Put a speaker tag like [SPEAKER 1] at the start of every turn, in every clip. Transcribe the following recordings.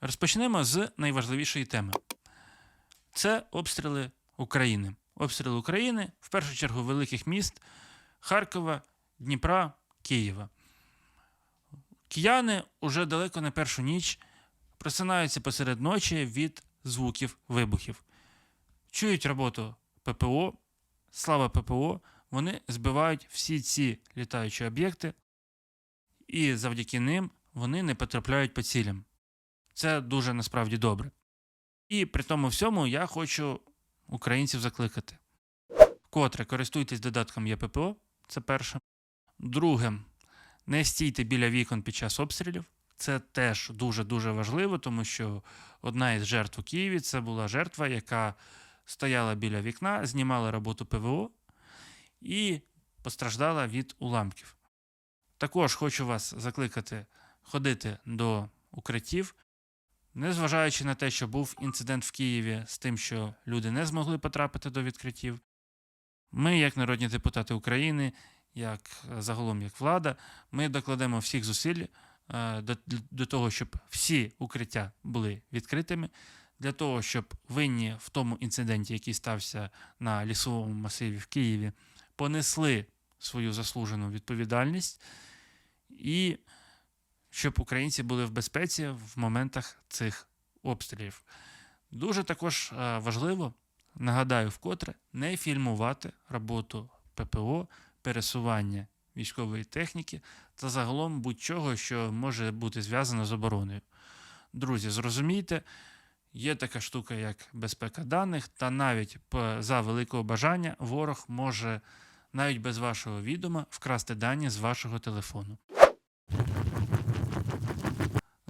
[SPEAKER 1] Розпочнемо з найважливішої теми. Це обстріли України. Обстріли України, в першу чергу, великих міст Харкова, Дніпра, Києва. Кияни уже далеко не першу ніч просинаються посеред ночі від звуків вибухів. Чують роботу ППО, слава ППО, вони збивають всі ці літаючі об'єкти, і завдяки ним вони не потрапляють по цілям. Це дуже насправді добре. І при тому всьому я хочу українців закликати. Вкотре користуйтесь додатком ЄППО, це перше. Друге, не стійте біля вікон під час обстрілів. Це теж дуже-дуже важливо, тому що одна із жертв у Києві це була жертва, яка стояла біля вікна, знімала роботу ПВО і постраждала від уламків. Також хочу вас закликати ходити до укриттів, незважаючи на те, що був інцидент в Києві з тим, що люди не змогли потрапити до відкриттів. Ми, як народні депутати України, як е, загалом як влада, ми докладемо всіх зусиль е, до, до того, щоб всі укриття були відкритими, для того, щоб винні в тому інциденті, який стався на лісовому масиві в Києві, понесли свою заслужену відповідальність і щоб українці були в безпеці в моментах цих обстрілів. Дуже також е, важливо, нагадаю вкотре, не фільмувати роботу ППО, пересування військової техніки та загалом будь-чого, що може бути зв'язано з обороною. Друзі, зрозумійте, є така штука, як безпека даних, та навіть за великого бажання ворог може навіть без вашого відома вкрасти дані з вашого телефону.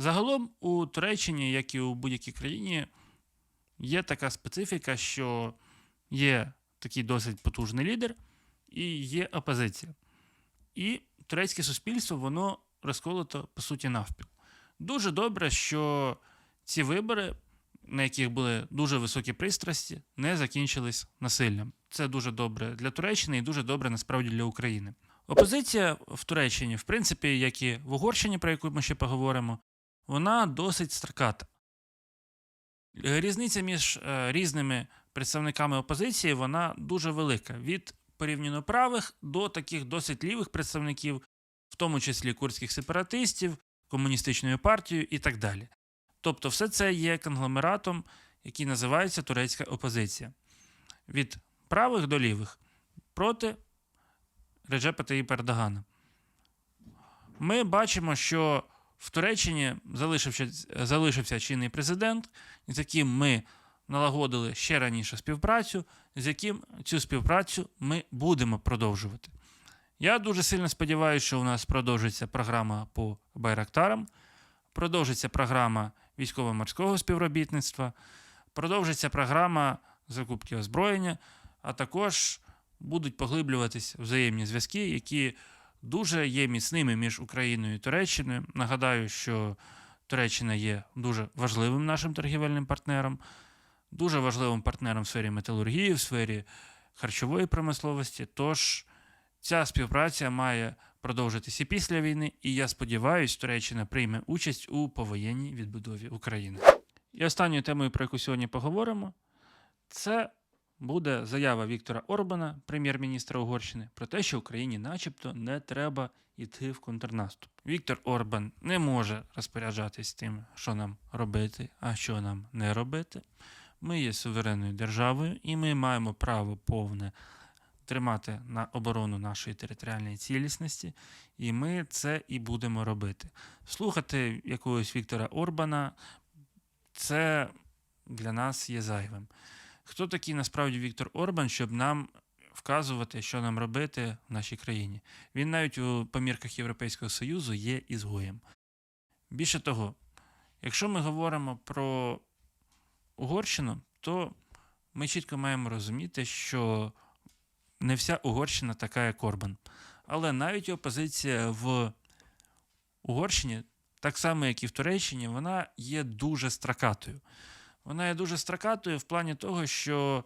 [SPEAKER 1] Загалом у Туреччині, як і у будь-якій країні, є така специфіка, що є такий досить потужний лідер і є опозиція. І турецьке суспільство воно розколото по суті навпіл. Дуже добре, що ці вибори, на яких були дуже високі пристрасті, не закінчились насиллям. Це дуже добре для Туреччини і дуже добре насправді для України. Опозиція в Туреччині, в принципі, як і в Угорщині, про яку ми ще поговоримо, вона досить строката. Е, Різниця між е, різними представниками опозиції вона дуже велика. Від порівняно правих до таких досить лівих представників, в тому числі курдських сепаратистів, комуністичною партією і так далі. Тобто, все це є конгломератом, який називається турецька опозиція. Від правих до лівих проти Реджепа Таїпа Ердогана. Ми бачимо, що в Туреччині залишився, залишився чинний президент, з яким ми налагодили ще раніше співпрацю, з яким цю співпрацю ми будемо продовжувати. Я дуже сильно сподіваюся, що у нас продовжиться програма по байрактарам, продовжиться програма військово-морського співробітництва, продовжиться програма закупки озброєння, а також будуть поглиблюватись взаємні зв'язки, які дуже є міцними між Україною і Туреччиною. Нагадаю, що Туреччина є дуже важливим нашим торгівельним партнером, дуже важливим партнером в сфері металургії, в сфері харчової промисловості. Тож ця співпраця має продовжитися і після війни, і я сподіваюся, Туреччина прийме участь у повоєнній відбудові України. І останньою темою, про яку сьогодні поговоримо, це буде заява Віктора Орбана, прем'єр-міністра Угорщини, про те, що Україні, начебто, не треба йти в контрнаступ. Віктор Орбан не може розпоряджатись тим, що нам робити, а що нам не робити. Ми є суверенною державою, і ми маємо право повне тримати на оборону нашої територіальної цілісності, і ми це і будемо робити. Слухати якогось Віктора Орбана це для нас є зайвим. Хто такий насправді Віктор Орбан, щоб нам вказувати, що нам робити в нашій країні? Він навіть у помірках Європейського Союзу є ізгоєм. Більше того, якщо ми говоримо про Угорщину, то ми чітко маємо розуміти, що не вся Угорщина така, як Орбан. Але навіть опозиція в Угорщині, так само як і в Туреччині, вона є дуже стракатою. Вона є дуже стракатою в плані того, що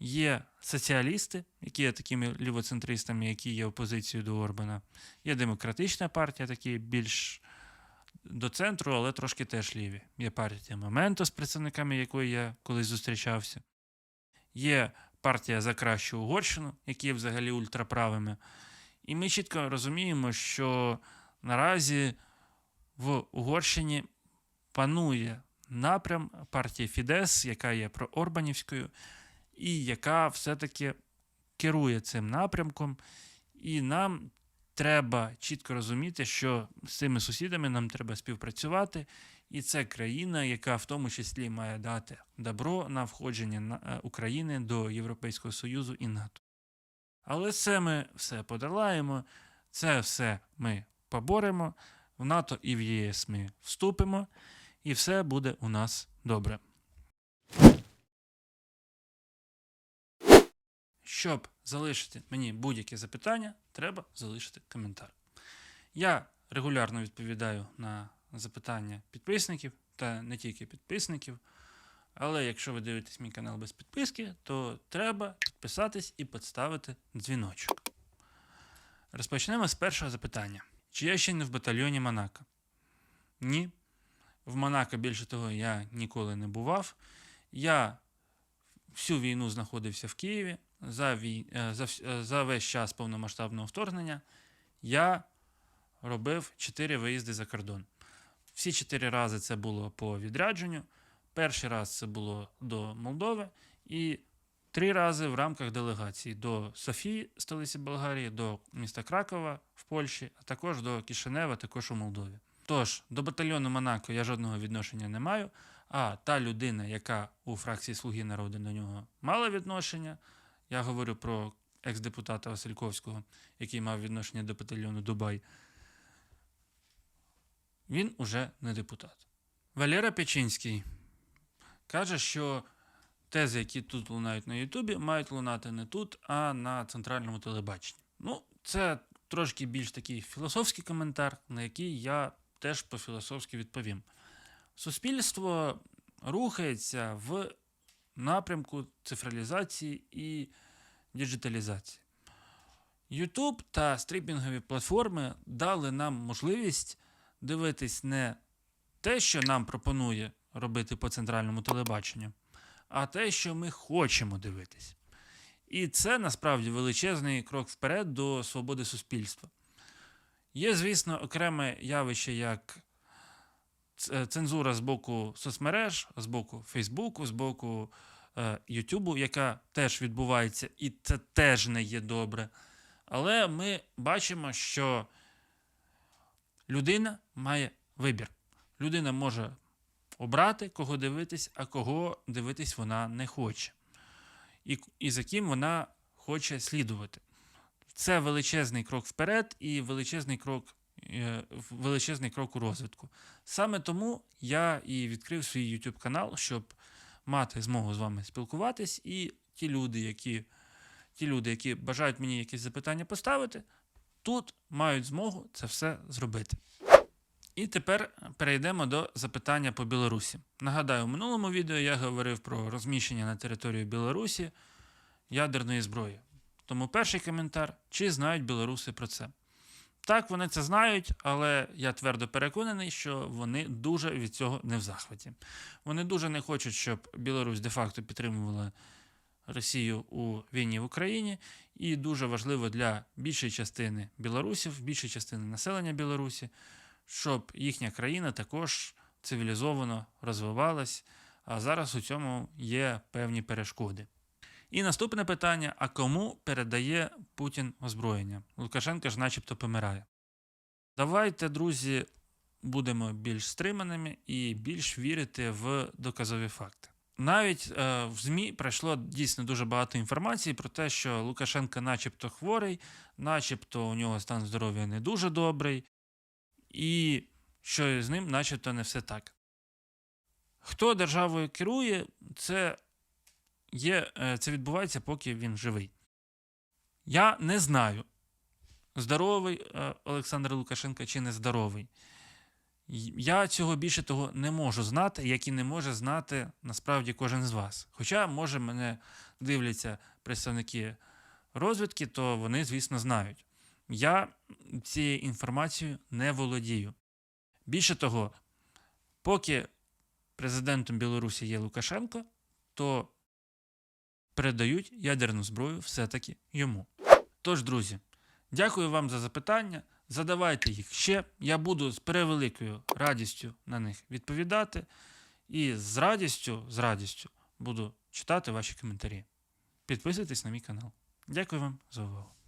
[SPEAKER 1] є соціалісти, які є такими лівоцентристами, які є опозицією до Орбана. Є демократична партія, такі більш до центру, але трошки теж ліві. Є партія Моменто, з представниками якої я колись зустрічався. Є партія за кращу Угорщину, які є взагалі ультраправими. І ми чітко розуміємо, що наразі в Угорщині панує напрям партії Фідес, яка є проорбанівською, і яка все-таки керує цим напрямком. І нам треба чітко розуміти, що з цими сусідами нам треба співпрацювати. І це країна, яка в тому числі має дати добро на входження е, України до Європейського Союзу і НАТО. Але це ми все подолаємо, це все ми поборемо. В НАТО і в ЄС ми вступимо, і все буде у нас добре. Щоб залишити мені будь-які запитання, треба залишити коментар. Я регулярно відповідаю на запитання підписників та не тільки підписників. Але якщо ви дивитесь мій канал без підписки, то треба підписатись і підставити дзвіночок. Розпочнемо з першого запитання. Чи я ще не в батальйоні Монако? Ні. В Монако, більше того, я ніколи не бував. Я всю війну знаходився в Києві. За, вій... е, за, е, за весь час повномасштабного вторгнення я робив 4 виїзди за кордон. Всі 4 рази це було по відрядженню. Перший раз це було до Молдови, і три рази в рамках делегації до Софії, столиці Болгарії, до міста Кракова в Польщі, а також до Кишинева, також у Молдові. Тож, до батальйону Монако я жодного відношення не маю. А та людина, яка у фракції Слуги народу до нього мала відношення, я говорю про екс-депутата Васильковського, який мав відношення до батальйону Дубай, він уже не депутат. Валера Печінський каже, що тези, які тут лунають на Ютубі, мають лунати не тут, а на центральному телебаченні. Ну, це трошки більш такий філософський коментар, на який я теж по-філософськи відповім. Суспільство рухається в напрямку цифралізації і діджиталізації. YouTube та стрімінгові платформи дали нам можливість дивитись не те, що нам пропонує робити по центральному телебаченню, а те, що ми хочемо дивитись. І це насправді величезний крок вперед до свободи суспільства. Є, звісно, окреме явище як е, цензура з боку соцмереж, з боку Фейсбуку, з боку е, Ютубу, яка теж відбувається, і це теж не є добре. Але ми бачимо, що людина має вибір. Людина може обрати, кого дивитись, а кого дивитись вона не хоче. І, і за ким вона хоче слідувати. Це величезний крок вперед і величезний крок, е, величезний крок у розвитку. Саме тому я і відкрив свій YouTube канал, щоб мати змогу з вами спілкуватись, і ті люди, які, ті люди, які бажають мені якісь запитання поставити, тут мають змогу це все зробити. І тепер перейдемо до запитання по Білорусі. Нагадаю, у минулому відео я говорив про розміщення на території Білорусі ядерної зброї. Тому перший коментар: чи знають білоруси про це? Так, вони це знають, але я твердо переконаний, що вони дуже від цього не в захваті. Вони дуже не хочуть, щоб Білорусь де-факто підтримувала Росію у війні в Україні, і дуже важливо для більшої частини білорусів, більшої частини населення Білорусі, щоб їхня країна також цивілізовано розвивалась. А зараз у цьому є певні перешкоди. І наступне питання: а кому передає Путін озброєння? Лукашенко ж начебто помирає. Давайте, друзі, будемо більш стриманими і більш вірити в доказові факти. Навіть е, в ЗМІ пройшло дійсно дуже багато інформації про те, що Лукашенко начебто хворий, начебто у нього стан здоров'я не дуже добрий, і що з ним начебто не все так. Хто державою керує, це є, е, це відбувається, поки він живий. Я не знаю, здоровий е, Олександр Лукашенко чи не здоровий. Я цього більше того не можу знати, як і не може знати насправді кожен з вас. Хоча, може, мене дивляться представники розвідки, то вони, звісно, знають. Я цією інформацією не володію. Більше того, поки президентом Білорусі є Лукашенко, то передають ядерну зброю все-таки йому. Тож, друзі, дякую вам за запитання. Задавайте їх ще. Я буду з превеликою радістю на них відповідати. І з радістю, з радістю буду читати ваші коментарі. Підписуйтесь на мій канал. Дякую вам за увагу.